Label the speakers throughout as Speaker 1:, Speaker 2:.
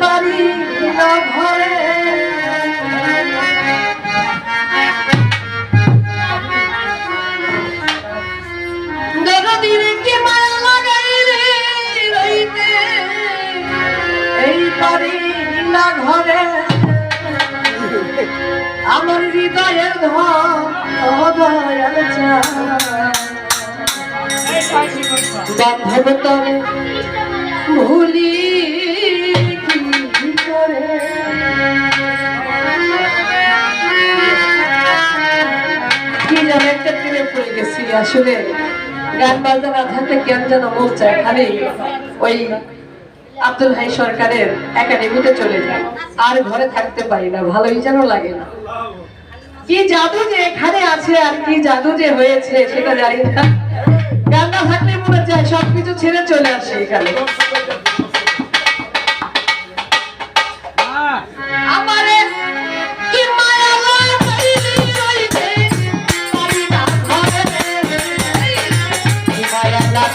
Speaker 1: পারি না ভরে দরদিনে কি মায়া লাগাইলে রইতে? এই পারি না ঘরে। আমার হৃদয়ের ধয়াল বন্ধন তরে ভুলি আসলে গান বাজনা মাথাতে কেন যেন মুখ এখানে ওই আব্দুল ভাই সরকারের একাডেমিতে চলে যায় আর ঘরে থাকতে পারি না, ভালোই যেন লাগে না। কি জাদু যে এখানে আছে আর কি জাদু যে হয়েছে সেটা জানি না। গান না থাকলে মনে চায় সবকিছু ছেড়ে চলে আসে এখানে। la la la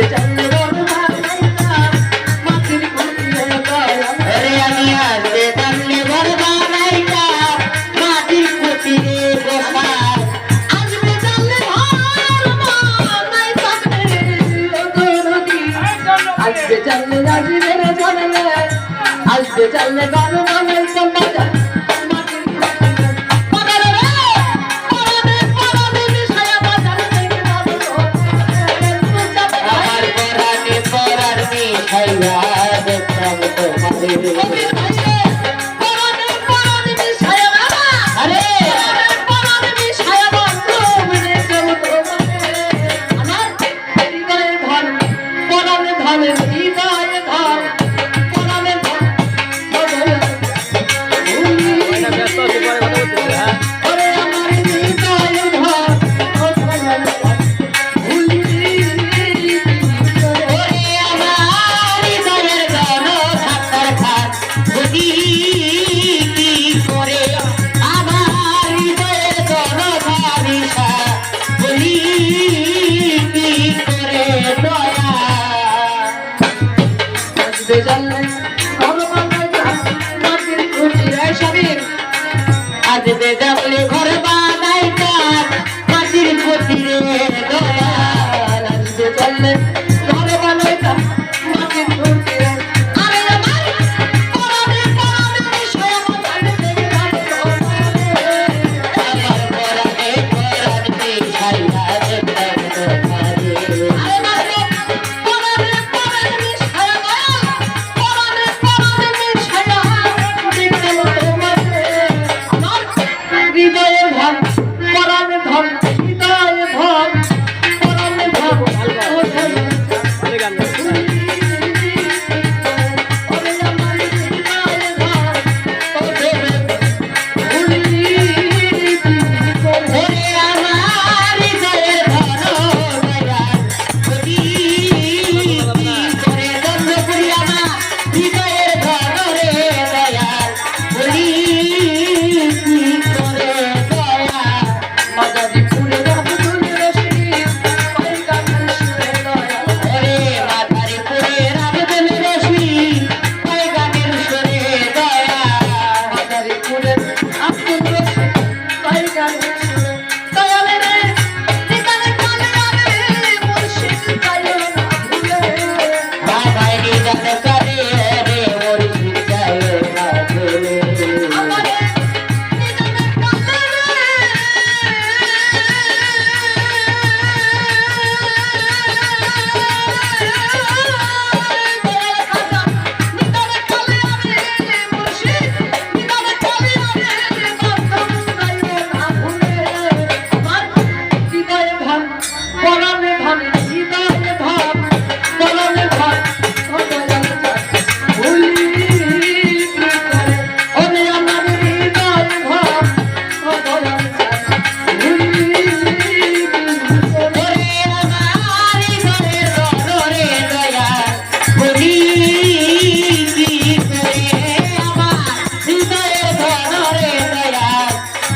Speaker 1: I'll be telling you, I'm Amen. Amen.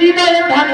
Speaker 1: দিনের ধান